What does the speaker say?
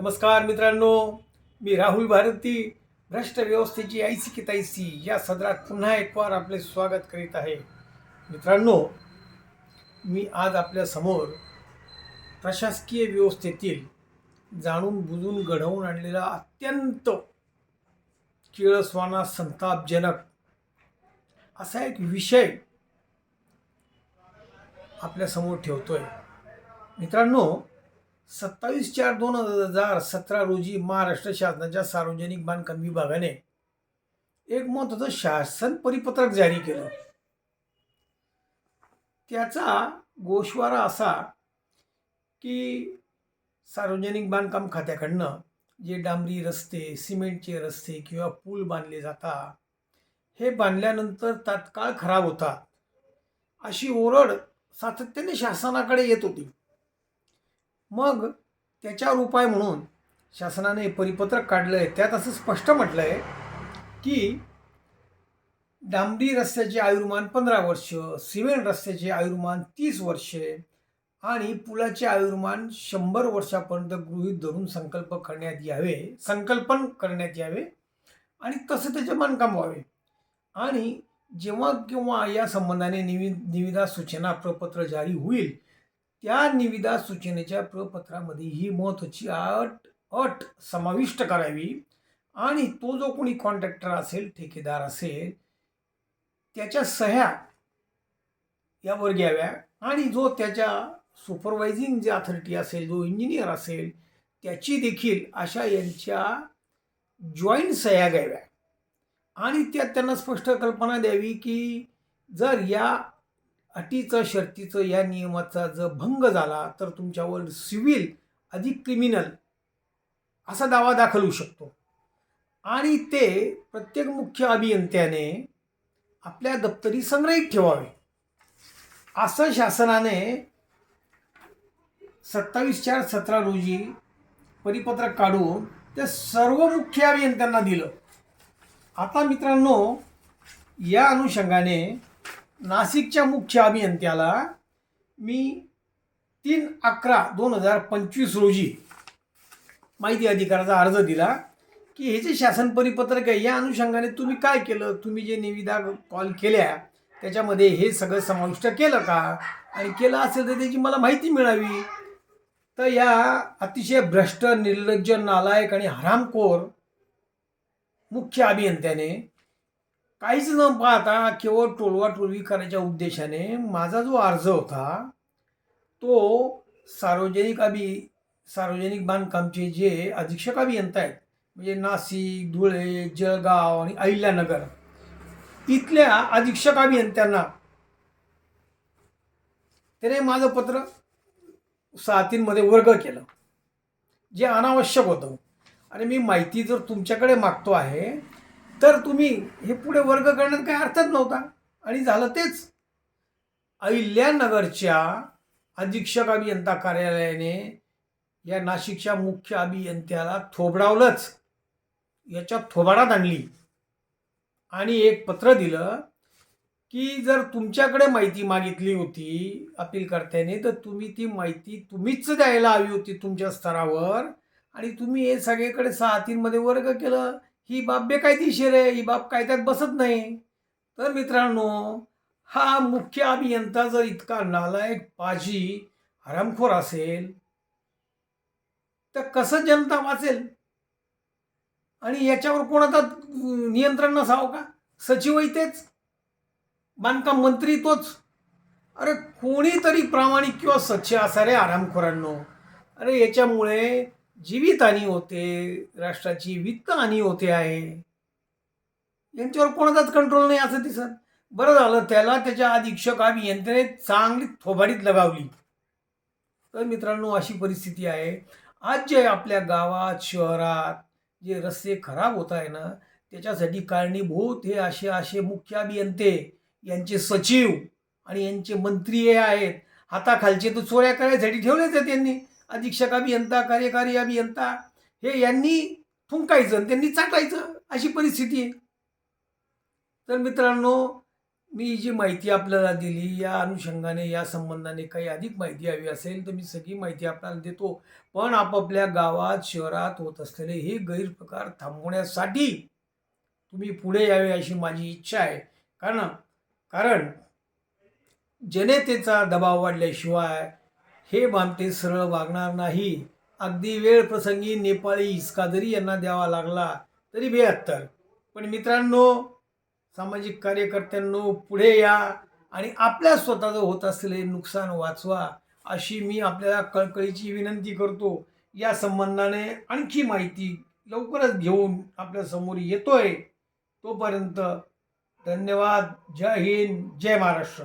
नमस्कार मित्रांनो मी राहुल भारती भ्रष्ट व्यवस्थेची ऐसी की तैसी या सदरात पुन्हा एक वार आपले स्वागत करीत आहे. मित्रांनो मी आज आपल्यासमोर प्रशासकीय व्यवस्थेतील जाणून बुजून घडवून आणलेला अत्यंत किळसवाना संतापजनक असा एक विषय आपल्यासमोर ठेवतोय. मित्रांनो सत्तावीस चार दोन हजार सतरा रोजी महाराष्ट्र शासनाच्या सार्वजनिक बांधकाम विभागाने एक महत्वाचं शासन परिपत्रक जारी केलं. त्याचा गोषवारा असा की सार्वजनिक बांधकाम खात्याकडनं जे डांबरी रस्ते सिमेंटचे रस्ते किंवा पूल बांधले जातात हे बांधल्यानंतर तात्काळ खराब होतात अशी ओरड सातत्याने शासनाकडे येत होती. मग त्याच्यावर उपाय म्हणून शासनाने परिपत्रक काढलं आहे त्यात असं स्पष्ट म्हटलं आहे की डांबरी रस्त्याचे आयुर्मान पंधरा वर्ष सिमेंट रस्त्याचे आयुर्मान तीस वर्षे आणि पुलाचे आयुर्मान शंभर वर्षापर्यंत गृहीत धरून संकल्प करण्यात यावे संकल्पन करण्यात यावे आणि तसं त्याचे बांधकाम व्हावे. आणि जेव्हा किंवा या संबंधाने निवि निविदा सूचना प्रपत्र जारी होईल त्या निविदा सूचनेच्या प्रपत्रामध्ये ही महत्त्वाची अट अट समाविष्ट करावी आणि तो जो कोणी कॉन्ट्रॅक्टर असेल ठेकेदार असेल त्याच्या सह्या यावर घ्याव्या आणि जो त्याच्या सुपरवायझिंग जे अथॉरिटी असेल जो इंजिनियर असेल त्याची देखील अशा यांच्या जॉईंट सह्या घ्याव्या. आणि त्यात त्यांना स्पष्ट कल्पना द्यावी की जर या अटीचं शर्तीचं या नियमाचा जर भंग झाला तर तुमच्यावर सिव्हिल अधिक क्रिमिनल असा दावा दाखल होऊ शकतो. आणि ते प्रत्येक मुख्य अभियंत्याने आपल्या दप्तरी संग्रहित ठेवावे. असं शासनाने सत्तावीस चार सतरा रोजी परिपत्रक काढून ते सर्व मुख्य अभियंत्यांना दिलं. आता मित्रांनो या अनुषंगाने नाशिकच्या मुख्य अभियंत्याला मी तीन अकरा दोन हजार पंचवीस रोजी माहिती अधिकाराचा अर्ज दिला की हे जे शासन परिपत्रक आहे या अनुषंगाने तुम्ही काय केलं? तुम्ही जे निविदा कॉल केल्या त्याच्यामध्ये हे सगळं समाविष्ट केलं का? आणि केलं असेल तर त्याची मला माहिती मिळावी. तर या अतिशय भ्रष्ट निर्लज्ज नालायक आणि हरामखोर मुख्य अभियंत्याने काहीच न पाहता केवळ टोलवा टोलवी करायच्या उद्देशाने माझा जो अर्ज होता तो सार्वजनिक अभि सार्वजनिक बांधकामचे जे अधीक्षक अभियंता आहेत म्हणजे नाशिक धुळे जळगाव आणि अहिल्यानगर इथल्या अधीक्षक अभियंत्यांना त्याने माझं पत्र सातींमध्ये वर्ग केलं जे अनावश्यक होतं. आणि मी माहिती जर तुमच्याकडे मागतो आहे तर तुम्ही हे पुढे वर्ग करण्यात काही अर्थच नव्हता. आणि झालं तेच. अहिल्यानगरच्या अधीक्षक अभियंता कार्यालयाने या नाशिकच्या मुख्य अभियंत्याला थोबडावलंच. याच्या थोबाडात आणली. आणि एक पत्र दिलं की जर तुमच्याकडे माहिती मागितली होती अपीलकर्त्याने तर तुम्ही ती माहिती तुम्हीच द्यायला हवी होती तुमच्या स्तरावर. आणि तुम्ही हे सगळीकडे सहा तीनमध्ये वर्ग केलं. ही बाब बेकायदेशीर आहे ही बाब कायद्यात बसत नाही. तर मित्रांनो हा मुख्य अभियंता जर इतका नालायक पाजी हरामखोर असेल तर कसं जनता वाचेल? आणि याच्यावर कोणाचा नियंत्रण नसावं का? सचिव तेच. बांधकाम मंत्री तोच. अरे कोणीतरी प्रामाणिक किंवा स्वच्छ असा रे आरामखोरांनो अरे याच्यामुळे जीवितहानी होते राष्ट्राची वित्तहानी होते आहे. यांच्यावर कोणाचाच कंट्रोल नाही असं दिसत. बरं झालं त्याला त्याच्या अधीक्षक अभियंत्याने चांगली थोबाडीत लगावली. तर मित्रांनो अशी परिस्थिती आहे. आज जे आपल्या गावात शहरात जे रस्ते खराब होत आहे ना त्याच्यासाठी कारणीभूत हे असे असे मुख्य अभियंते यांचे सचिव आणि यांचे मंत्री हे आहेत. हाताखालचे तर चोऱ्या करायसाठी ठेवलेच आहेत त्यांनी अधीक्षक अभियंता कार्यकारी अभियंता हे यांनी थुंकायचं आणि त्यांनी चाटायचं अशी परिस्थिती. आहे तर मित्रांनो मी जी माहिती आपल्याला दिली या अनुषंगाने या संबंधाने काही अधिक माहिती हवी असेल तर मी सगळी माहिती आपल्याला देतो. पण आपापल्या गावात शहरात होत असलेले हे गैरप्रकार थांबवण्यासाठी तुम्ही पुढे यावे अशी माझी इच्छा आहे. कारण कारण जनतेचा दबाव वाढल्याशिवाय हे भामटे सरळ वागणार नाही. अगदी वेळ प्रसंगी नेपाळी हिसका जरी यांना द्यावा लागला तरी बेहत्तर. पण मित्रांनो सामाजिक कार्यकर्त्यांनो पुढे या आणि आपल्या स्वतःचं होत असलेले नुकसान वाचवा अशी मी आपल्याला कळकळीची विनंती करतो. या संबंधाने आणखी माहिती लवकरच घेऊन आपल्यासमोर येतोय. तोपर्यंत धन्यवाद. जय हिंद. जय महाराष्ट्र.